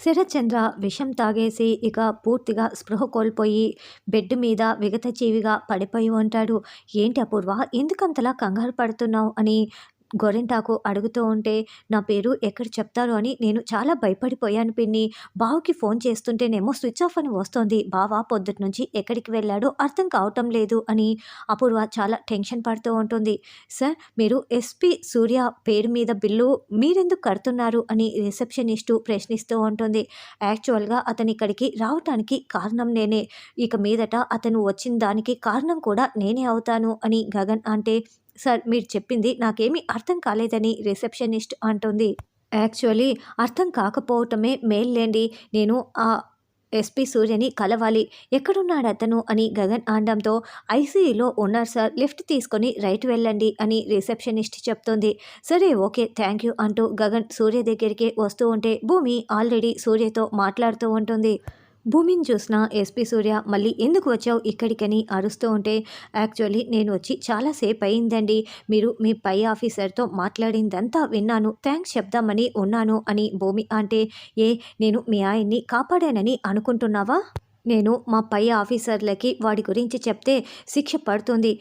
శరత్చంద్ర విషం తాగేసి ఇక పూర్తిగా స్పృహ కోల్పోయి బెడ్ మీద విగత జీవిగా పడిపోయి ఉంటాడు. ఏంటి అపూర్వ? ఎందుకంతలా కంగారు పడుతున్నావు? అని గోరింటాకు అడుగుతూ ఉంటే నా పేరు ఎక్కడ చెప్తారు అని నేను చాలా భయపడిపోయాను పిన్ని. బావకి ఫోన్ చేస్తుంటేనేమో స్విచ్ ఆఫ్ అని వస్తోంది. బావ పొద్దుటి నుంచి ఎక్కడికి వెళ్ళాడో అర్థం కావటం లేదు అని అపూర్వ చాలా టెన్షన్ పడుతూ ఉంటుంది. సార్ మీరు ఎస్పి సూర్య పేరు మీద బిల్లు మీరెందుకు కడుతున్నారు? అని రిసెప్షనిస్టు ప్రశ్నిస్తూ ఉంటుంది. యాక్చువల్గా అతని ఇక్కడికి రావటానికి కారణం నేనే. ఇక మీదట అతను వచ్చిన దానికి కారణం కూడా నేనే అవుతాను అని గగన్ అంటే సార్ మీరు చెప్పింది నాకేమీ అర్థం కాలేదని రిసెప్షనిస్ట్ అంటుంది. యాక్చువల్లీ అర్థం కాకపోవటమే మేల్లేండి నేను ఆ ఎస్పీ సూర్యని కలవాలి. ఎక్కడున్నాడు అతను అని గగన్ అనడంతో ఐసీయూలో ఉన్నారు సార్ లిఫ్ట్ తీసుకొని రైట్ వెళ్ళండి అని రిసెప్షనిస్ట్ చెప్తుంది. సరే ఓకే థ్యాంక్ యూ అంటూ గగన్ సూర్య దగ్గరికి వస్తూ ఉంటే భూమి ఆల్రెడీ సూర్యతో మాట్లాడుతూ ఉంటుంది. భూమిని చూసిన ఎస్పీ సూర్య మళ్ళీ ఎందుకు వచ్చావు ఇక్కడికని అరుస్తూ ఉంటే యాక్చువల్లీ నేను వచ్చి చాలాసేపు అయిందండి. మీరు మీ పై ఆఫీసర్తో మాట్లాడిందంతా విన్నాను. థ్యాంక్స్ చెప్దామని ఉన్నాను అని భూమి అంటే ఏ నేను మీ ఆయన్ని కాపాడానని అనుకుంటున్నావా? నేను మా పై ఆఫీసర్లకి వాడి గురించి చెప్తే శిక్ష పడుతుంది.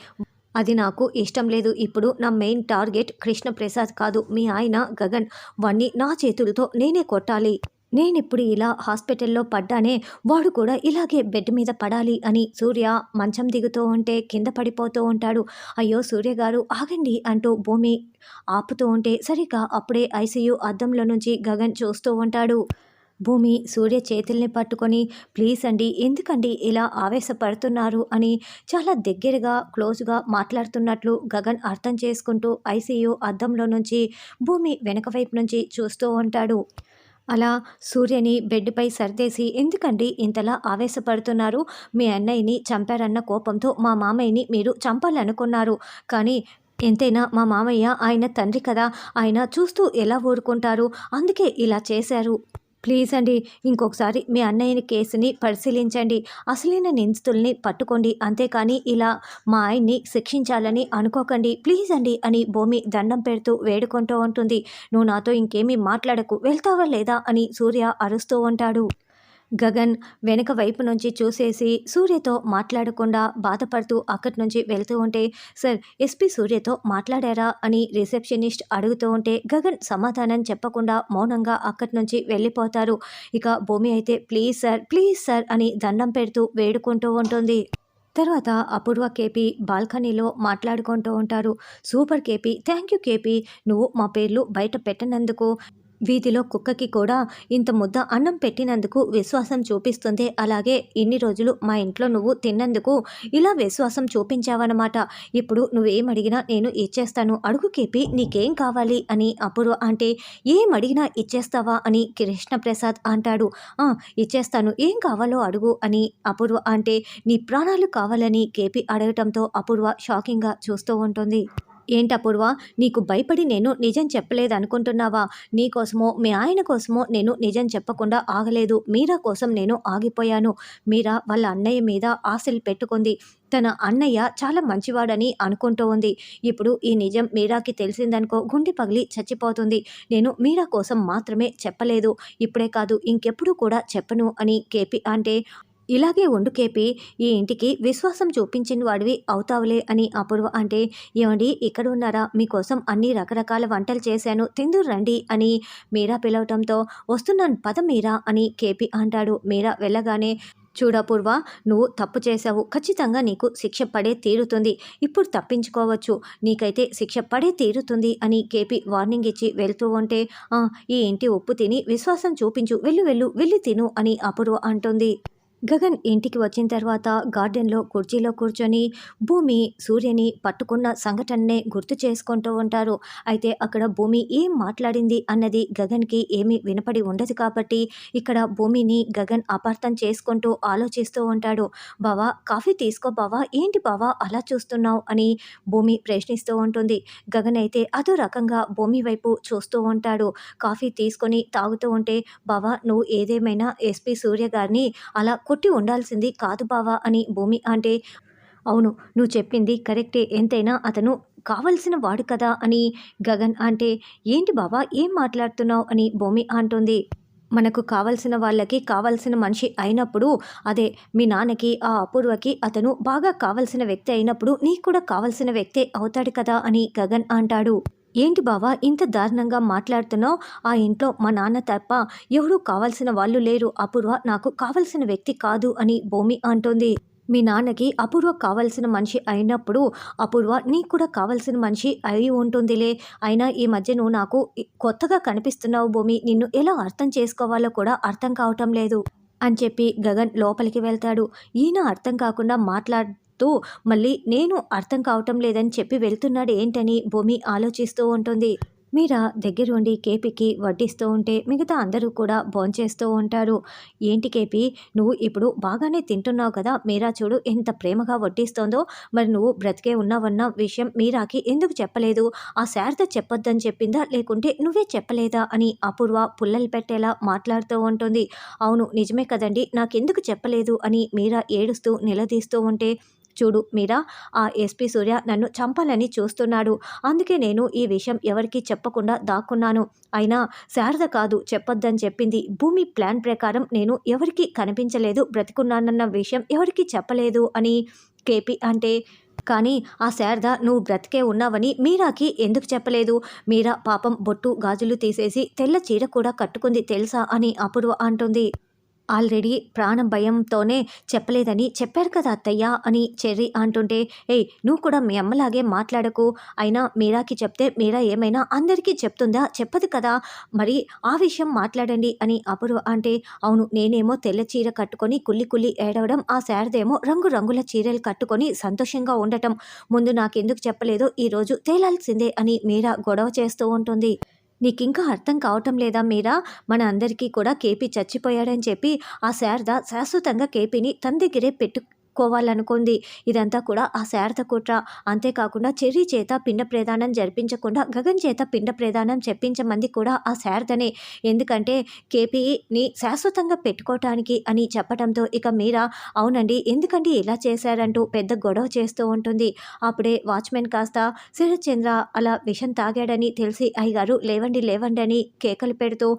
అది నాకు ఇష్టం లేదు. ఇప్పుడు నా మెయిన్ టార్గెట్ కృష్ణప్రసాద్ కాదు. మీ ఆయన గగన్. వాణ్ణి నా చేతులతో నేనే కొట్టాలి. నేనిప్పుడు ఇలా హాస్పిటల్లో పడ్డానే వాడు కూడా ఇలాగే బెడ్ మీద పడాలి అని సూర్య మంచం దిగుతూ ఉంటే కింద పడిపోతూ ఉంటాడు. అయ్యో సూర్య గారు ఆగండి అంటూ భూమి ఆపుతూ ఉంటే సరిగా అప్పుడే ఐసీయూ అద్దంలో నుంచి గగన్ చూస్తూ ఉంటాడు. భూమి సూర్య చేతుల్ని పట్టుకొని ప్లీజ్ అండి ఎందుకండి ఇలా ఆవేశపడుతున్నారు? అని చాలా దగ్గరగా క్లోజ్గా మాట్లాడుతున్నట్లు గగన్ అర్థం చేసుకుంటూ ఐసీయూ అద్దంలో నుంచి భూమి వెనక వైపు నుంచి చూస్తూ ఉంటాడు. అలా సూర్యని బెడ్పై సర్దేసి ఎందుకండి ఇంతలా ఆవేశపడుతున్నారు? మీ అన్నయ్యని చంపారన్న కోపంతో మా మామయ్యని మీరు చంపాలనుకున్నారు. కానీ ఎంతైనా మా మామయ్య ఆయన తండ్రి కదా. ఆయన చూస్తూ ఎలా ఊరుకుంటారు? అందుకే ఇలా చేశారు. ప్లీజ్ అండి ఇంకొకసారి మీ అన్నయ్యని కేసుని పరిశీలించండి. అసలైన నిందితుల్ని పట్టుకోండి అంతేకాని ఇలా మా ఆయన్ని శిక్షించాలని అనుకోకండి. ప్లీజ్ అండి అని భూమి దండం పెడుతూ వేడుకుంటూ ఉంటుంది. నువ్వు నాతో ఇంకేమీ మాట్లాడకు వెళ్తావా లేదా అని సూర్య అరుస్తూ ఉంటాడు. గగన్ వెనక వైపు నుంచి చూసేసి సూర్యతో మాట్లాడకుండా బాధపడుతూ అక్కడి నుంచి వెళ్తూ ఉంటే సార్ ఎస్పీ సూర్యతో మాట్లాడారా? అని రిసెప్షనిస్ట్ అడుగుతూ ఉంటే గగన్ సమాధానం చెప్పకుండా మౌనంగా అక్కడి నుంచి వెళ్ళిపోతారు. ఇక భూమి అయితే ప్లీజ్ సార్ ప్లీజ్ సార్ అని దండం పెడుతూ వేడుకుంటూ ఉంటుంది. తర్వాత అపూర్వ కేపీ బాల్కనీలో మాట్లాడుకుంటూ ఉంటారు. Super KP thank you KP. నువ్వు మా పేర్లు బయట పెట్టినందుకు. వీధిలో కుక్కకి కూడా ఇంత ముద్ద అన్నం పెట్టినందుకు విశ్వాసం చూపిస్తుంది. అలాగే ఇన్ని రోజులు మా ఇంట్లో నువ్వు తిన్నందుకు ఇలా విశ్వాసం చూపించావన్నమాట. ఇప్పుడు నువ్వేం అడిగినా నేను ఇచ్చేస్తాను. అడుగు కేపి నీకేం కావాలి? అని అపూర్వ అంటే ఏం అడిగినా ఇచ్చేస్తావా? అని కృష్ణప్రసాద్ అంటాడు. ఇచ్చేస్తాను. ఏం కావాలో అడుగు అని అపూర్వ అంటే నీ ప్రాణాలు కావాలని కేపి అడగటంతో అపూర్వ షాకింగ్గా చూస్తూ ఉంటుంది. ఏంటపూర్వ నీకు భయపడి నేను నిజం చెప్పలేదు అనుకుంటున్నావా నీకోసమో మీ ఆయన కోసమో నేను నిజం చెప్పకుండా ఆగలేదు. మీరా కోసం నేను ఆగిపోయాను. మీరా వాళ్ళ అన్నయ్య మీద ఆశలు పెట్టుకుంది. తన అన్నయ్య చాలా మంచివాడని అనుకుంటూ ఉంది. ఇప్పుడు ఈ నిజం మీరాకి తెలిసిందనుకో గుండె పగిలి చచ్చిపోతుంది. నేను మీరా కోసం మాత్రమే చెప్పలేదు. ఇప్పుడే కాదు ఇంకెప్పుడు కూడా చెప్పను అని కేపీ అంటే ఇలాగే ఉండు కేపి ఈ ఇంటికి విశ్వాసం చూపించిన వాడివి అవుతావులే అని అపూర్వ అంటే ఏమండి ఇక్కడ ఉన్నారా? మీకోసం అన్ని రకరకాల వంటలు చేశాను తిందు రండి అని మీరా పిలవటంతో వస్తున్నాను పద మీరా అని కేపి అంటాడు. మీరా వెళ్ళగానే చూడపూర్వ నువ్వు తప్పు చేశావు ఖచ్చితంగా నీకు శిక్ష పడే తీరుతుంది. ఇప్పుడు తప్పించుకోవచ్చు నీకైతే శిక్ష పడే తీరుతుంది అని కేపి వార్నింగ్ ఇచ్చి వెళ్తూ ఉంటే ఈ ఇంటి ఉప్పు తిని విశ్వాసం చూపించు వెళ్ళు వెళ్ళు వెళ్ళి తిను అని అపూర్వ అంటుంది. గగన్ ఇంటికి వచ్చిన తర్వాత గార్డెన్లో కుర్చీలో కూర్చొని భూమి సూర్యని పట్టుకున్న సంఘటననే గుర్తు చేసుకుంటూ ఉంటారు. అయితే అక్కడ భూమి ఏం మాట్లాడింది అన్నది గగన్కి ఏమీ వినపడి ఉండదు కాబట్టి ఇక్కడ భూమిని గగన్ అపార్థం చేసుకుంటూ ఆలోచిస్తూ ఉంటాడు. బావా కాఫీ తీసుకో బావా ఏంటి బావా అలా చూస్తున్నావు అని భూమి ప్రశ్నిస్తూ ఉంటుంది. గగన్ అయితే అదో రకంగా భూమి వైపు చూస్తూ ఉంటాడు. కాఫీ తీసుకొని తాగుతూ ఉంటే బావా నువ్వు ఏదేమైనా ఎస్పీ సూర్య గారిని అలా కొట్టి ఉండాల్సింది కాదు బావా అని భూమి అంటే అవును నువ్వు చెప్పింది కరెక్టే. ఎంతైనా అతను కావలసిన వాడు కదా అని గగన్ అంటే ఏంటి బావా ఏం మాట్లాడుతున్నావు? అని భూమి అంటుంది. మనకు కావాల్సిన వాళ్ళకి కావాల్సిన మనిషి అయినప్పుడు అదే మీ నాన్నకి ఆ అపూర్వకి అతను బాగా కావాల్సిన వ్యక్తి అయినప్పుడు నీకు కూడా కావాల్సిన వ్యక్తే అవుతాడు కదా అని గగన్ అంటాడు. ఏంటి బావా ఇంత దారుణంగా మాట్లాడుతున్నావు? ఆ ఇంట్లో మా నాన్న తప్ప ఎవరూ కావాల్సిన వాళ్ళు లేరు. అపూర్వ నాకు కావాల్సిన వ్యక్తి కాదు అని భూమి అంటుంది. మీ నాన్నకి అపూర్వ కావాల్సిన మనిషి అయినప్పుడు అపూర్వ నీకు కూడా కావాల్సిన మనిషి అయి ఉంటుందిలే. అయినా ఈ మధ్య నువ్వు నాకు కొత్తగా కనిపిస్తున్నావు భూమి. నిన్ను ఎలా అర్థం చేసుకోవాలో కూడా అర్థం కావటం లేదు అని చెప్పి గగన్ లోపలికి వెళ్తాడు. ఈయన అర్థం కాకుండా మాట్లాడు చెప్తూ మళ్ళీ నేను అర్థం కావటం లేదని చెప్పి వెళ్తున్నాడు ఏంటని భూమి ఆలోచిస్తూ ఉంటుంది. మీరా దగ్గరుండి కేపీకి వడ్డిస్తూ ఉంటే మిగతా అందరూ కూడా భోంచేస్తూ ఉంటారు. ఏంటి కేపీ నువ్వు ఇప్పుడు బాగానే తింటున్నావు కదా మీరా చూడు ఎంత ప్రేమగా వడ్డిస్తోందో. మరి నువ్వు బ్రతికే ఉన్నావన్న విషయం మీరాకి ఎందుకు చెప్పలేదు? ఆ శారద చెప్పొద్దని చెప్పిందా? లేకుంటే నువ్వే చెప్పలేదా? అని అపూర్వ పుల్లలు పెట్టేలా మాట్లాడుతూ ఉంటుంది. అవును నిజమే కదండి నాకెందుకు చెప్పలేదు? అని మీరా ఏడుస్తూ నిలదీస్తూ ఉంటే చూడు మీరా. ఆ ఎస్పీ సూర్య నన్ను చంపాలని చూస్తున్నాడు. అందుకే నేను ఈ విషయం ఎవరికీ చెప్పకుండా దాక్కున్నాను. అయినా శారద కాదు చెప్పొద్దని చెప్పింది. భూమి ప్లాన్ ప్రకారం నేను ఎవరికీ కనిపించలేదు. బ్రతికున్నానన్న విషయం ఎవరికీ చెప్పలేదు అని కేపీ అంటే కానీ ఆ శారద నువ్వు బ్రతికే ఉన్నావని మీరాకి ఎందుకు చెప్పలేదు? మీరా పాపం బొట్టు గాజులు తీసేసి తెల్ల చీర కూడా కట్టుకుంది తెలుసా అని అపూర్వ అంటుంది. ఆల్రెడీ ప్రాణం భయంతోనే చెప్పలేదని చెప్పారు కదా అత్తయ్య అని చెర్రి అంటుంటే ఏయ్ నువ్వు కూడా మీ అమ్మలాగే మాట్లాడకు. అయినా మీరాకి చెప్తే మీరా ఏమైనా అందరికీ చెప్తుందా? చెప్పదు కదా. మరి ఆ విషయం మాట్లాడండి అని అపూర్వ అంటే అవును నేనేమో తెల్ల చీర కట్టుకొని కుల్లి కుల్లి ఏడవడం ఆ శారదేమో రంగు రంగుల చీరలు కట్టుకొని సంతోషంగా ఉండటం. ముందు నాకెందుకు చెప్పలేదో ఈరోజు తేలాల్సిందే అని మీరా గొడవ చేస్తూ ఉంటుంది. నీకింకా అర్థం కావటం లేదా మీరా? మన అందరికీ కూడా కేపీ చచ్చిపోయాడని చెప్పి ఆ శారద శాశ్వతంగా కేపీని తన దగ్గరే పెట్టు పెట్టుకోవాలనుకుంది ఇదంతా కూడా ఆ శారద కుట్ర. అంతేకాకుండా చెర్రీ చేత పిండ ప్రదానం జరిపించకుండా గగన్ చేత పిండ ప్రదానం చెప్పించమంది కూడా ఆ శారదనే. ఎందుకంటే కేపీని శాశ్వతంగా పెట్టుకోవటానికి అని చెప్పడంతో ఇక మీరా అవునండి ఎందుకండి ఇలా చేశారంటూ పెద్ద గొడవ చేస్తూ ఉంటుంది. అప్పుడే వాచ్మెన్ కాస్త శరత్చంద్ర అలా విషం తాగాడని తెలిసి అయ్యగారు లేవండి లేవండి అని కేకలు పెడుతూ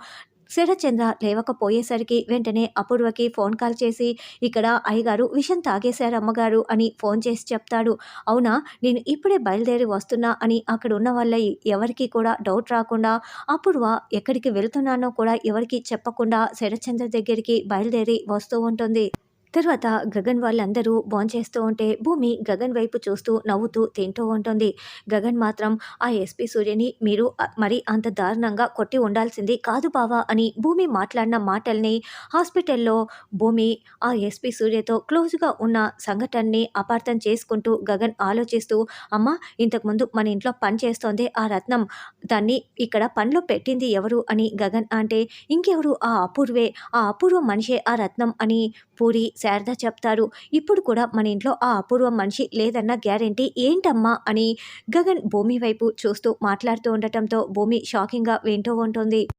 శరత్చంద్ర లేవకపోయేసరికి వెంటనే అపూర్వకి ఫోన్ కాల్ చేసి ఇక్కడ అయ్యగారు విషం తాగేశారు అమ్మగారు అని ఫోన్ చేసి చెప్తాడు. అవునా? నేను ఇప్పుడే బయలుదేరి వస్తున్నా అని అక్కడ ఉన్న వాళ్ళ ఎవరికి కూడా డౌట్ రాకుండా అపూర్వ ఎక్కడికి వెళ్తున్నానో కూడా ఎవరికి చెప్పకుండా శరత్చంద్ర దగ్గరికి బయలుదేరి వస్తూ ఉంటుంది. తర్వాత గగన్ వాళ్ళందరూ భోంచేస్తూ ఉంటే భూమి గగన్ వైపు చూస్తూ నవ్వుతూ తింటూ ఉంటుంది. గగన్ మాత్రం ఆ ఎస్పీ సూర్యని మీరు మరి అంత దారుణంగా కొట్టి ఉండాల్సింది కాదు బావా అని భూమి మాట్లాడిన మాటల్ని హాస్పిటల్లో భూమి ఆ ఎస్పీ సూర్యతో క్లోజ్గా ఉన్న సంఘటనని అపార్థం చేసుకుంటూ గగన్ ఆలోచిస్తూ అమ్మ ఇంతకుముందు మన ఇంట్లో పని చేస్తోంది ఆ రత్నం. దాన్ని ఇక్కడ పనిలో పెట్టింది ఎవరు? అని గగన్ అంటే ఇంకెవరు? ఆ అపూర్వే. ఆ అపూర్వ మనిషే ఆ రత్నం అని పూరి శారద చెప్తారు. ఇప్పుడు కూడా మన ఇంట్లో ఆ అపూర్వ మనిషి లేదన్న గ్యారెంటీ ఏంటమ్మా అని గగన్ భూమి వైపు చూస్తూ మాట్లాడుతూ ఉండటంతో భూమి షాకింగ్గా వింటూ ఉంటుంది.